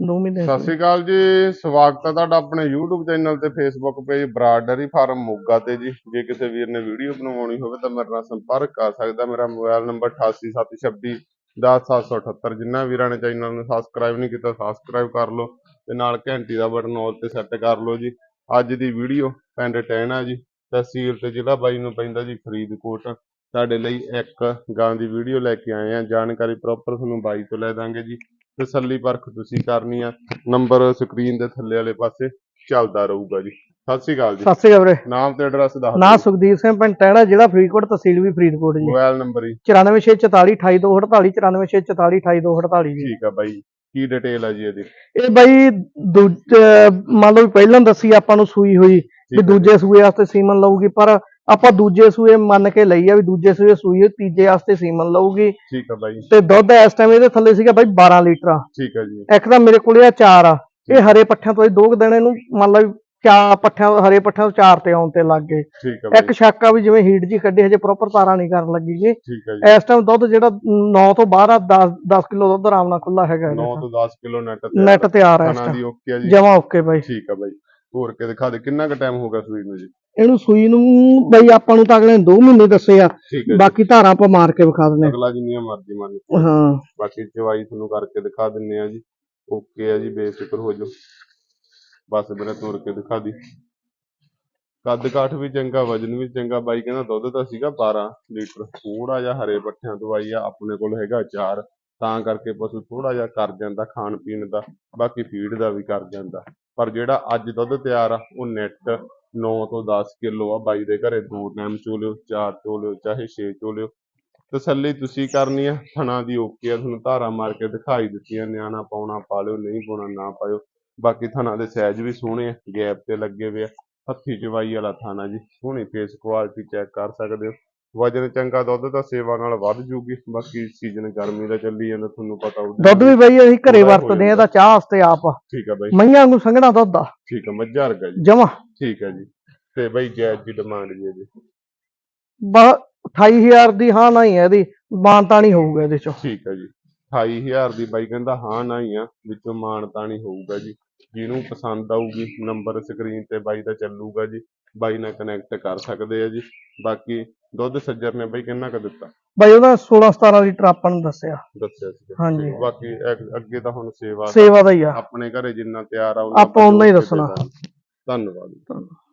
2 ਮਹੀਨੇ ਸਤਿ ਸ਼੍ਰੀ ਅਕਾਲ ਜੀ, ਸਵਾਗਤ ਹੈ ਤੁਹਾਡਾ ਆਪਣੇ YouTube ਚੈਨਲ ਤੇ Facebook page Brar dairy farm Moga ਤੇ ਜੀ। ਜੇ ਕਿਸੇ ਵੀਰ ਨੇ ਵੀਡੀਓ ਬਣਵਾਉਣੀ ਹੋਵੇ ਤਾਂ ਮੇਰੇ ਨਾਲ ਸੰਪਰਕ ਕਰ ਸਕਦਾ ਮੇਰਾ ਮੋਬਾਈਲ ਨੰਬਰ 8876 10778 ਵੀਰਾਂ ਨੇ ਚੈਨਲ ਨੂੰ ਸਬਸਕ੍ਰਾਈਬ ਨਹੀਂ ਕੀਤਾ ਸਬਸਕ੍ਰਾਈਬ ਕਰ ਲਓ ਤੇ ਨਾਲ ਘੰਟੀ ਦਾ ਬਟਨ ਆਲ ਤੇ ਸੈੱਟ ਕਰ ਲਓ ਜੀ। ਅੱਜ ਦੀ ਵੀਡੀਓ ਪਿੰਡ ਟਹਿਣਾ ਜੀ, ਤਹਿਸੀਲ ਤੇ ਜ਼ਿਲ੍ਹਾ ਬਾਈ ਨੂੰ ਪੈਂਦਾ ਜੀ, ਫਰੀਦਕੋਟ। ਤੁਹਾਡੇ ਲਈ ਇੱਕ ਗਾਂ ਦੀ ਵੀਡੀਓ ਲੈ ਕੇ ਆਏ ਆ ਜਾਣਕਾਰੀ ਪ੍ਰੋਪਰ ਤੁਹਾਨੂੰ ਬਾਈ ਤੋਂ ਲੈ ਦਾਂਗੇ ਜੀ। ਤਸੱਲੀ ਪਰਖ ਤੁਸੀਂ ਕਰਨੀ ਆ। ਨੰਬਰ ਸਕਰੀਨ ਦੇ ਥੱਲੇ ਵਾਲੇ ਪਾਸੇ ਚੱਲਦਾ ਰਹੂਗਾ ਜੀ। ਸਤਿ ਸ਼੍ਰੀ ਅਕਾਲ ਜੀ। ਸਤਿ ਸ਼੍ਰੀ ਅਕਾਲ ਵੀਰੇ। ਨਾਮ ਤੇ ਐਡਰੈਸ ਦੱਸ ਨਾਂ ਸੁਖਦੀਪ ਸਿੰਘ ਪਿੰਡ ਟਹਿਣਾ ਜ਼ਿਲ੍ਹਾ ਫਰੀਦਕੋਟ ਤਹਿਸੀਲ ਵੀ ਫਰੀਦਕੋਟ ਜੀ। ਮੋਬਾਈਲ ਨੰਬਰ ਜੀ। 9464 28248 9464 28248 ਜੀ। ਠੀਕ ਆ ਬਾਈ। ਕੀ ਡਿਟੇਲ ਆ ਜੀ ਇਹਦੀ? ਇਹ ਬਾਈ ਦੂਜੇ ਮੰਨ ਲਓ ਪਹਿਲਾਂ ਦੱਸੀ ਆਪਾਂ ਨੂੰ ਸੂਈ ਹੋਈ ਵੀ ਦੂਜੇ ਸੂਏ ਵਾਸਤੇ ਸੀਮਨ ਲਊਗੀ ਪਰ ਆਪਾਂ ਦੂਜੇ ਸੂਏ ਮੰਨ ਕੇ ਲਈ ਆ ਵੀ ਦੂਜੇ ਸੂਏ ਸੂਈ ਤੀਜੇ ਵਾਸਤੇ ਸੀਮਨ ਲਊਗੀ। ਠੀਕ ਆ ਬਾਈ। ਤੇ ਦੁੱਧ ਇਸ ਟਾਈਮ ਇਹਦੇ ਥੱਲੇ ਸੀਗਾ ਬਾਈ 12 ਲੀਟਰ। ਠੀਕ ਆ ਜੀ। ਇੱਕ ਤਾਂ ਮੇਰੇ ਕੋਲੇ ਆ ਚਾਰ ਆ। ਇਹ ਹਰੇ ਪੱਠਿਆਂ ਤੋਂ ਇਹ ਦੋ ਕੁ ਦਿਨ ਇਹਨੂੰ ਮੰਨ ਵੀ ਚਾਰ ਪੱਠਿਆਂ ਹਰੇ ਪੱਠਿਆਂ ਤੋਂ ਚਾਰ ਤੇ ਆਉਣ ਤੇ ਲੱਗ ਗਏ। ਠੀਕ ਆ ਇੱਕ ਸ਼ੱਕ ਆ ਵੀ ਜਿਵੇਂ ਹੀਟ ਜੀ ਕੱਢੀ ਹਜੇ ਪ੍ਰੋਪਰ ਤਾਰਾਂ ਨਹੀਂ ਕਰਨ ਲੱਗੀ ਜੀ। ਆ ਇਸ ਟਾਈਮ ਦੁੱਧ ਜਿਹੜਾ 9 ਤੋਂ ਬਾਹਰ ਆ 10 10 ਕਿਲੋ ਦੁੱਧ ਆਰਾਮ ਨਾਲ ਖੁੱਲਾ ਹੈਗਾ 9 ਤੋਂ 10 ਕਿਲੋ ਨੈਟ ਤੇ ਨੈਟ ਤਿਆਰ ਹੈ ਇਸ ਟਾਈਮ ਆ ਜਮਾ ਓਕੇ ਬਾਈ। ਠੀਕ ਆ ਬਾਈ। ਹੋਰ ਕੇ ਦਿਖਾ ਦੇ ਕਿੰਨਾ ਕੁ ਟਾਈਮ ਹੋ ਗਿਆ ਸੂਈ ਨੂੰ ਜੀ? ਇਹਨੂੰ ਸੂਈ ਨੂੰ ਬਈ ਆਪਾਂ ਨੂੰ ਤਾਂ ਅਗਲੇ ਨੇ 2 ਮਹੀਨੇ ਦੱਸੇ ਆ। ਠੀਕ ਹੈ ਜੀ। ਬਾਕੀ ਧਾਰਾਂ ਆਪਾਂ ਮਾਰ ਕੇ ਵਿਖਾ ਦਿੰਦੇ ਅਗਲਾ ਜਿੰਨੀਆਂ ਮਰਜ਼ੀ ਮੰਨ ਹਾਂ ਹਾਂ। ਬਾਕੀ ਚਵਾਈ ਤੁਹਾਨੂੰ ਕਰਕੇ ਦਿਖਾ ਦਿੰਨੇ ਆ ਜੀ। ਓਕੇ ਆ ਜੀ ਬੇਫਿਕਰ ਹੋ ਜਾਓ। ਬਸ ਮੇਰਾ ਤੋੜ ਕੇ ਦਿਖਾ ਦੀ। ਕੱਦ ਕਾਠ ਵੀ ਚੰਗਾ ਵਜਨ ਵੀ ਚੰਗਾ। ਬਾਈ ਕਹਿੰਦਾ ਦੁੱਧ ਤਾਂ ਸੀਗਾ 12 ਲੀਟਰ। ਥੋੜਾ ਜਿਹਾ ਹਰੇ ਪੱਠਿਆਂ ਤੋਂ ਆਈ ਆ ਆਪਣੇ ਕੋਲ ਹੈਗਾ ਚਾਰ। ਤਾਂ ਕਰਕੇ ਪਸ਼ੂ ਥੋੜਾ ਜਿਹਾ ਕਰ ਜਾਂਦਾ ਖਾਣ ਪੀਣ ਦਾ। ਬਾਕੀ ਫੀਡ ਦਾ ਵੀ ਕਰ ਜਾਂਦਾ। ਪਰ ਜਿਹੜਾ ਅੱਜ ਦੁੱਧ ਤਿਆਰ ਆ ਉਹ ਨੈਟ 9 ਤੋਂ 10 ਕਿਲੋ ਆ ਬਾਈ ਦੇ ਘਰੇ ਦੋ ਟਾਈਮ ਚੋ ਲਿਓ ਚਾਰ ਚੋ ਲਿਓ ਚਾਹੇ 6 ਚੋ ਲਿਓ ਤਸੱਲੀ ਤੁਸੀਂ ਕਰਨੀ ਆ ਥਣਾ ਦੀ ਓਕੇ ਆ ਤੁਹਾਨੂੰ ਧਾਰਾ ਮਾਰ ਕੇ ਦਿਖਾਈ ਦਿੱਤੀਆਂ ਨਿਆਣਾ ਪਾਉਣਾ ਪਾ ਲਿਓ ਨਹੀਂ ਪਾਉਣਾ ਨਾ ਪਾਇਓ। ਬਾਕੀ ਥਣਾ ਦੇ ਸਾਈਜ਼ ਵੀ ਸੋਹਣੇ ਆ ਗੈਪ ਤੇ ਲੱਗੇ ਹੋਏ ਆ। ਹੱਥੀ ਚਵਾਈ ਵਾਲਾ ਥਾਣਾ ਜੀ ਸੋਹਣੀ ਫੇਸ ਕੁਆਲਿਟੀ ਚੈੱਕ ਕਰ ਸਕਦੇ ਹੋ। ਵਜਨ ਚੰਗਾ ਦੁੱਧ ਤਾਂ ਸੇਵਾ ਨਾਲ ਵੱਧ ਜੂਗੀ ਬਾਕੀ ਸੀਜ਼ਨ ਗਰਮੀ ਦਾ ਚੱਲੀ ਜਾਂਦਾ ਤੁਹਾਨੂੰ ਪਤਾ ਉਹ ਦੁੱਧ ਵੀ ਬਈ ਅਸੀਂ ਘਰੇ ਵਰਤਦੇ ਆ। ਇਹਦਾ ਚਾਹ ਵਾਸਤੇ ਆਪ ਠੀਕ ਆ ਬਾਈ। ਮਈਆਂ ਨੂੰ ਸੰਘਣਾ ਦੁੱਧ ਆ। ਠੀਕ ਆ ਮੱਝਾਂ ਵਰਗਾ ਜੀ। ਜਮਾ। ਠੀਕ ਹੈ ਜੀ। ਤੇ ਬਾਈ ਜੈਜ ਦੀ ਡਿਮਾਂਡ ਜੀ। ਇਹਦੀ ਬਾ 28000 ਦੀ ਹਾਂ ਨਹੀਂ ਹੈ ਇਹਦੀ ਮਾਨਤਾ ਨਹੀਂ ਹੋਊਗਾ ਇਹਦੇ ਚੋਂ। ਠੀਕ ਹੈ ਜੀ। 28000 ਦੀ ਬਾਈ ਕਹਿੰਦਾ ਹਾਂ ਨਾ ਹੀ ਆ ਵਿੱਚੋਂ ਮਾਣ ਤਾਣੀ ਹੋਊਗਾ ਜੀ। ਜਿਹਨੂੰ ਪਸੰਦ ਆਊਗੀ ਨੰਬਰ ਸਕਰੀਨ ਤੇ ਬਾਈ ਦਾ ਚੱਲੂਗਾ ਜੀ। ਬਾਈ ਨਾਲ ਕਨੈਕਟ ਕਰ ਸਕਦੇ ਆ ਜੀ। ਬਾਕੀ ਦੁੱਧ ਸੱਜਰ ਨੇ ਬਾਈ ਕਿੰਨਾ ਕੁ ਦਿੱਤਾ? ਬਾਈ ਉਹਦਾ 16 17 ਲੀਟਰ ਆਪਾਂ ਨੂੰ ਦੱਸਿਆ। ਦੱਸਿਆ ਸੀ। ਹਾਂਜੀ। ਬਾਕੀ ਅੱਗ- ਅੱਗੇ ਤਾਂ ਹੁਣ ਸੇਵਾ ਸੇਵਾ ਦਾ ਹੀ ਆ। ਆਪਣੇ ਘਰੇ ਜਿੰਨਾ ਤਿਆਰ ਆ ਆਪਾਂ ਆਪਾਂ ਓਨਾ ਹੀ ਦੱਸਣਾ। ਧੰਨਵਾਦ ਧੰਨਵਾਦ।